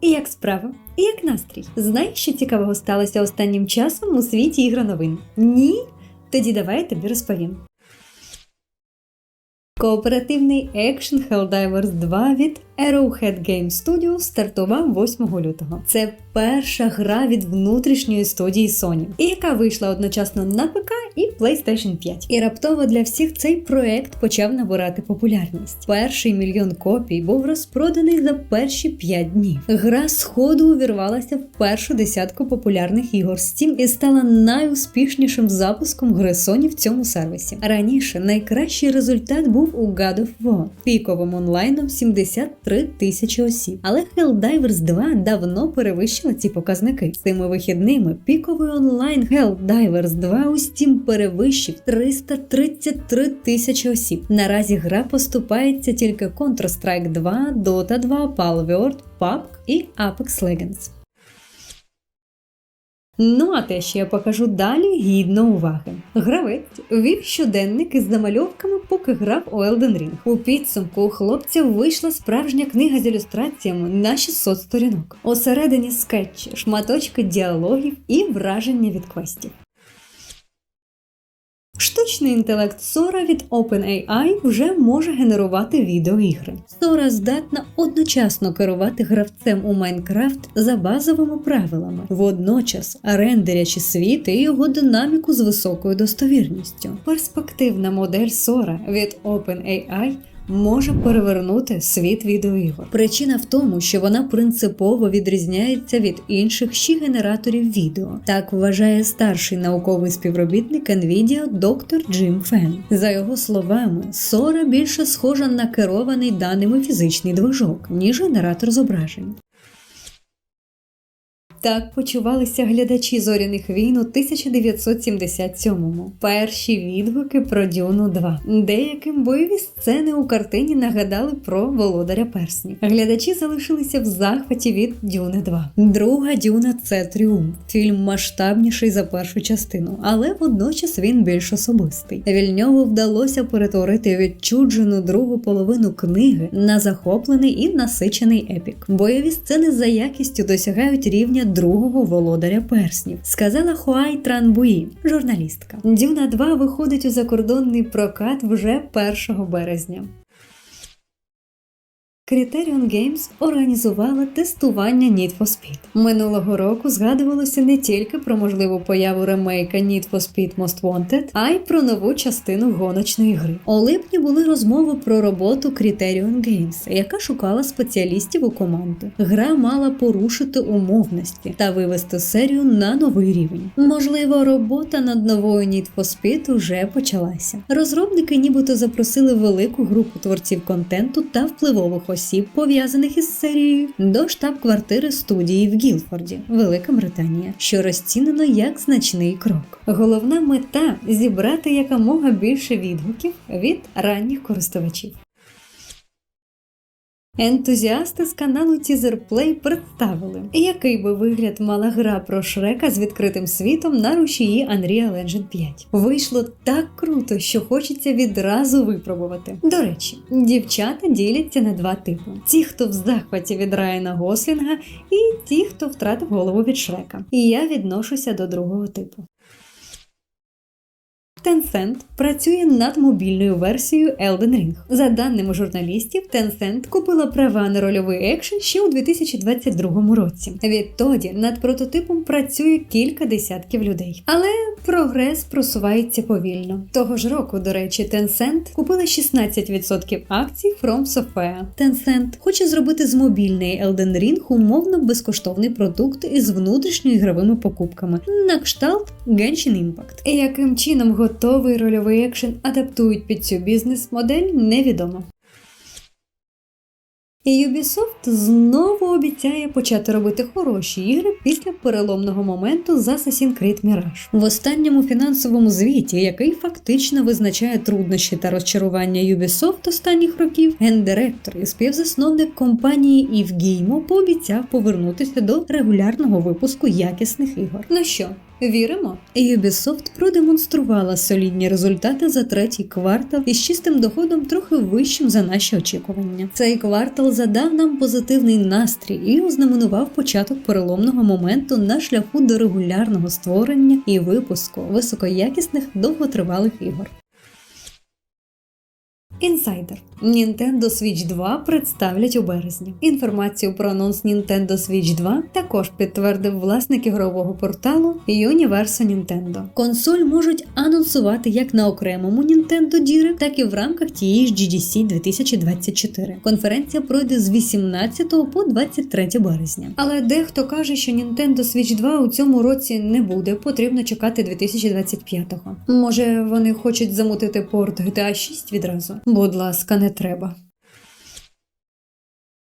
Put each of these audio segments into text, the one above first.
І як справа? І як настрій? Знаєш, що цікавого сталося останнім часом у світі ігро новин? Ні? Тоді давай я тобі розповім. Кооперативний екшн Helldivers 2 від Arrowhead Game Studio стартував 8 лютого. Це перша гра від внутрішньої студії Sony, яка вийшла одночасно на ПК і PlayStation 5. І раптово для всіх цей проект почав набирати популярність. Перший мільйон копій був розпроданий за перші 5 днів. Гра сходу увірвалася в першу десятку популярних ігор Steam і стала найуспішнішим запуском гри Sony в цьому сервісі. Раніше найкращий результат був у God of War піковим онлайном 73 тисячі осіб. Але Helldivers 2 давно перевищила ці показники. Цими вихідними піковий онлайн Helldivers 2 у Steam перевищив 333 тисячі осіб. Наразі гра поступається тільки Counter-Strike 2, Dota 2, Palworld, PUBG і Apex Legends. Ну а те, що я покажу далі, гідно уваги. Гравець вів щоденник із замальовками, поки грав у Elden Ring. У підсумку у хлопця вийшла справжня книга з ілюстраціями на 600 сторінок. Осередині скетчі, шматочки діалогів і враження від квестів. Штучний інтелект Sora від OpenAI вже може генерувати відеоігри. Sora здатна одночасно керувати гравцем у Майнкрафт за базовими правилами, водночас рендерячи світ і його динаміку з високою достовірністю. Перспективна модель Sora від OpenAI може перевернути світ відеоігор. Причина в тому, що вона принципово відрізняється від інших ще генераторів відео. Так вважає старший науковий співробітник NVIDIA доктор Джим Фен. За його словами, Сора більше схожа на керований даними фізичний движок, ніж генератор зображень. Так почувалися глядачі зоряних війн у 1977-му. Перші відгуки про Дюну 2. Деяким бойові сцени у картині нагадали про володаря перснів. Глядачі залишилися в захваті від Дюни 2. Друга Дюна це тріумф. Фільм масштабніший за першу частину, але водночас він більш особистий. Вільньову вдалося перетворити відчуджену другу половину книги на захоплений і насичений епік. Бойові сцени за якістю досягають рівня другого володаря перснів, сказала Хуай Транбуї, журналістка. Дюна 2 виходить у закордонний прокат вже 1 березня. Criterion Games організувала тестування Need for Speed. Минулого року згадувалося не тільки про можливу появу ремейка Need for Speed Most Wanted, а й про нову частину гоночної гри. У липні були розмови про роботу Criterion Games, яка шукала спеціалістів у команду. Гра мала порушити умовності та вивести серію на новий рівень. Можливо, робота над новою Need for Speed уже почалася. Розробники нібито запросили велику групу творців контенту та впливових осіб, пов'язаних із серією, до штаб-квартири студії в Гілфорді, Велика Британія, що розцінено як значний крок. Головна мета зібрати якомога більше відгуків від ранніх користувачів. Ентузіасти з каналу Teaser Play представили, який би вигляд мала гра про Шрека з відкритим світом на рушії Unreal Engine 5. Вийшло так круто, що хочеться відразу випробувати. До речі, дівчата діляться на два типи: ті, хто в захваті від Райана Гослінга, і ті, хто втратив голову від Шрека. І я відношуся до другого типу. Tencent працює над мобільною версією Elden Ring. За даними журналістів, Tencent купила права на рольовий екшен ще у 2022 році. Відтоді над прототипом працює кілька десятків людей. Але прогрес просувається повільно. Того ж року, до речі, Tencent купила 16% акцій From Software. Tencent хоче зробити з мобільної Elden Ring умовно безкоштовний продукт із внутрішньоігровими покупками на кшталт Genshin Impact. Яким чином готовий рольовий екшен адаптують під цю бізнес-модель, невідомо. Ubisoft знову обіцяє почати робити хороші ігри після переломного моменту з Assassin's Creed Mirage. В останньому фінансовому звіті, який фактично визначає труднощі та розчарування Ubisoft останніх років, гендиректор і співзасновник компанії Gamo пообіцяв повернутися до регулярного випуску якісних ігор. Ну що, Віримо. Ubisoft продемонструвала солідні результати за третій квартал із чистим доходом трохи вищим за наші очікування. Цей квартал задав нам позитивний настрій і ознаменував початок переломного моменту на шляху до регулярного створення і випуску високоякісних довготривалих ігор. Інсайдер Nintendo Switch 2 представлять у березні. Інформацію про анонс Nintendo Switch 2 також підтвердив власник ігрового порталу Universo Nintendo. Консоль можуть анонсувати як на окремому Nintendo Direct, так і в рамках тієї ж GDC 2024. Конференція пройде з 18 по 23 березня. Але дехто каже, що Nintendo Switch 2 у цьому році не буде, потрібно чекати 2025-го. Може, вони хочуть замутити порт GTA 6 відразу? Будь ласка, не треба.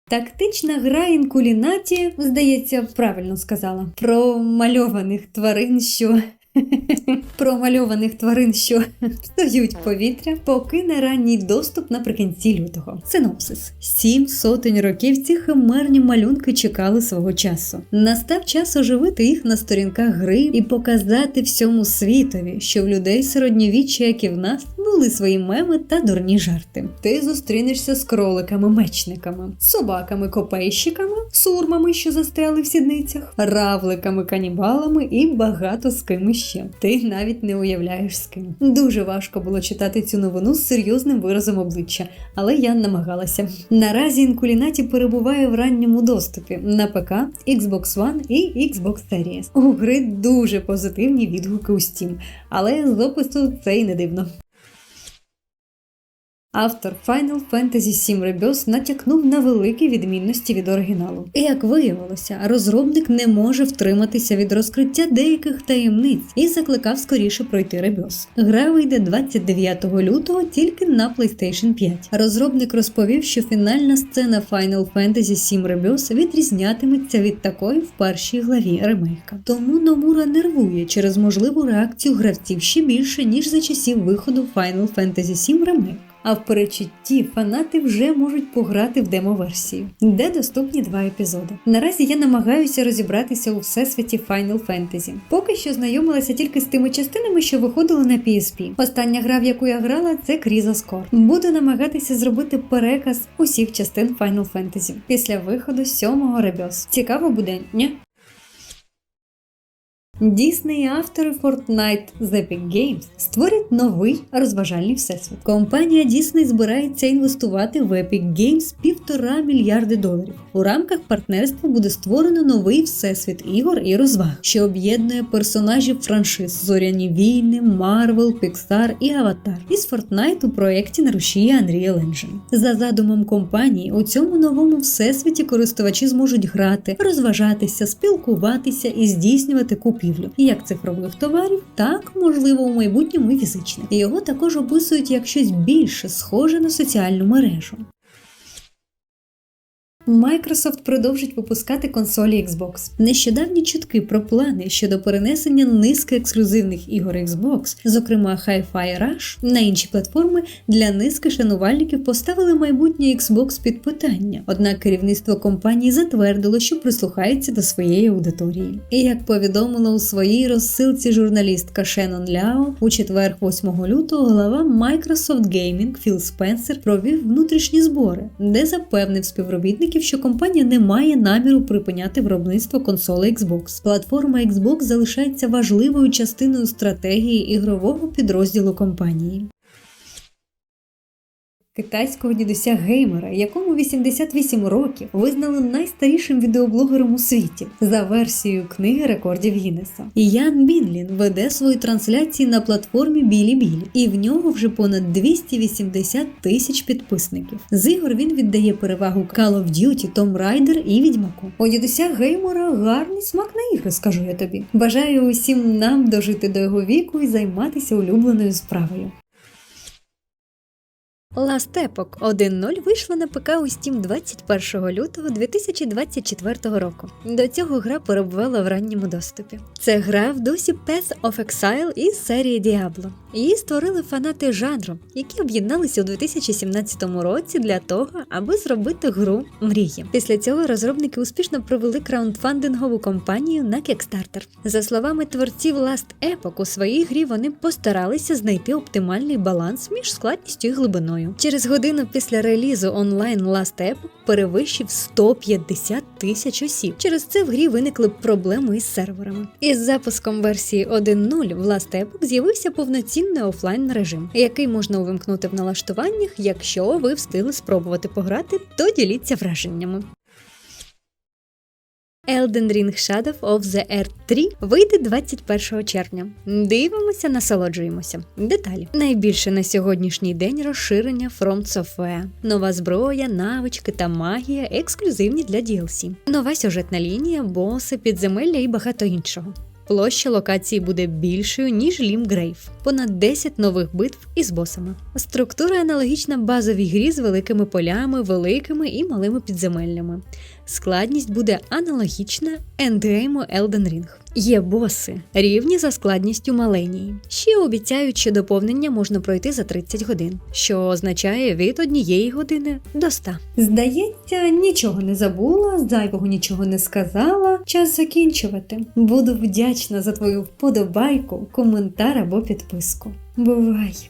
Тактична гра інкулінаті, здається, правильно сказала, про мальованих тварин, що. Про мальованих тварин, що псують повітря, покине ранній доступ наприкінці лютого. Синопсис: сім сотень років ці химерні малюнки чекали свого часу. Настав час оживити їх на сторінках гри і показати всьому світові, що в людей середньовіччя, як і в нас, були свої меми та дурні жарти. Ти зустрінешся з кроликами-мечниками, собаками-копейщиками, сурмами, що застряли в сідницях, равликами-канібалами і багато з ким ще. Ти навіть не уявляєш з ким. Дуже важко було читати цю новину з серйозним виразом обличчя, але я намагалася. Наразі інкулінаті перебуває в ранньому доступі на ПК, Xbox One і Xbox Series. У гри дуже позитивні відгуки у Steam, але з опису це й не дивно. Автор Final Fantasy VII Rebirth натякнув на великі відмінності від оригіналу. І як виявилося, розробник не може втриматися від розкриття деяких таємниць і закликав скоріше пройти Rebirth. Гра вийде 29 лютого тільки на PlayStation 5. Розробник розповів, що фінальна сцена Final Fantasy VII Rebirth відрізнятиметься від такої в першій главі ремейка. Тому Номура нервує через можливу реакцію гравців ще більше ніж за часів виходу Final Fantasy VII Remake. А в перечутті фанати вже можуть пограти в демо-версію, де доступні два епізоди. Наразі я намагаюся розібратися у всесвіті Final Fantasy. Поки що знайомилася тільки з тими частинами, що виходили на PSP. Остання гра, в яку я грала, це Crisis Core. Буду намагатися зробити переказ усіх частин Final Fantasy після виходу сьомого Rebirth. Цікаво буде, ні? Дійсний і автори Fortnite з Epic Games створять новий розважальний всесвіт. Компанія Disney збирається інвестувати в Epic Games півтора мільярди доларів. У рамках партнерства буде створено новий всесвіт ігор і розваг, що об'єднує персонажів франшиз Зоряні війни, Marvel, Pixar і Аватар. Із Fortnite у проєкті на рушії Unreal Engine. За задумом компанії, у цьому новому всесвіті користувачі зможуть грати, розважатися, спілкуватися і здійснювати купівлю як цифрових товарів, так можливо у майбутньому і фізичних. Його також описують як щось більше схоже на соціальну мережу. Microsoft продовжить випускати консолі Xbox. Нещодавні чутки про плани щодо перенесення низки ексклюзивних ігор Xbox, зокрема Hi-Fi Rush, на інші платформи для низки шанувальників поставили майбутнє Xbox під питання. Однак керівництво компанії затвердило, що прислухається до своєї аудиторії. І як повідомила у своїй розсилці журналістка Шеннон Ляо, у четвер, 8 лютого, глава Microsoft Gaming Філ Спенсер провів внутрішні збори, де запевнив співробітників, що компанія не має наміру припиняти виробництво консолей Xbox. Платформа Xbox залишається важливою частиною стратегії ігрового підрозділу компанії. Китайського дідуся геймера, якому 88 років, визнали найстарішим відеоблогером у світі за версією книги рекордів Гіннеса. Ян Бінлін веде свої трансляції на платформі Білі Білі, і в нього вже понад 280 тисяч підписників. З ігор він віддає перевагу Call of Duty, Tomb Raider і Відьмаку. У дідуся геймера гарний смак на ігри, скажу я тобі. Бажаю усім нам дожити до його віку і займатися улюбленою справою. Epoch 1.0 вийшла на ПК у Steam 21 лютого 2024 року. До цього гра перебувала в ранньому доступі. Це гра в дусі Path of Exile із серії Diablo. Її створили фанати жанру, які об'єдналися у 2017 році для того, аби зробити гру мрії. Після цього розробники успішно провели краундфандингову кампанію на Kickstarter. За словами творців Last Epoch, у своїй грі вони постаралися знайти оптимальний баланс між складністю і глибиною. Через годину після релізу онлайн Last Epoch перевищив 150 тисяч осіб. Через це в грі виникли проблеми із серверами. Із запуском версії 1.0 в Last Epoch з'явився повноцінний офлайн режим, який можна увімкнути в налаштуваннях, якщо ви встигли спробувати пограти, то діліться враженнями. Elden Ring Shadow of the Earth 3 вийде 21 червня. Дивимося, насолоджуємося. Деталі. Найбільше на сьогоднішній день розширення From Software. Нова зброя, навички та магія ексклюзивні для DLC. Нова сюжетна лінія, боси, підземелля і багато іншого. Площа локації буде більшою, ніж Лімгрейв. Понад 10 нових битв із босами. Структура аналогічна базовій грі з великими полями, великими і малими підземеллями. Складність буде аналогічна ендгейму Elden Ring. Є боси, рівні за складністю маленії. Ще обіцяють, що доповнення можна пройти за 30 годин, що означає від однієї години до 100. Здається, нічого не забула, зайвого нічого не сказала. Час закінчувати. Буду вдячна за твою вподобайку, коментар або підписку. Бувай!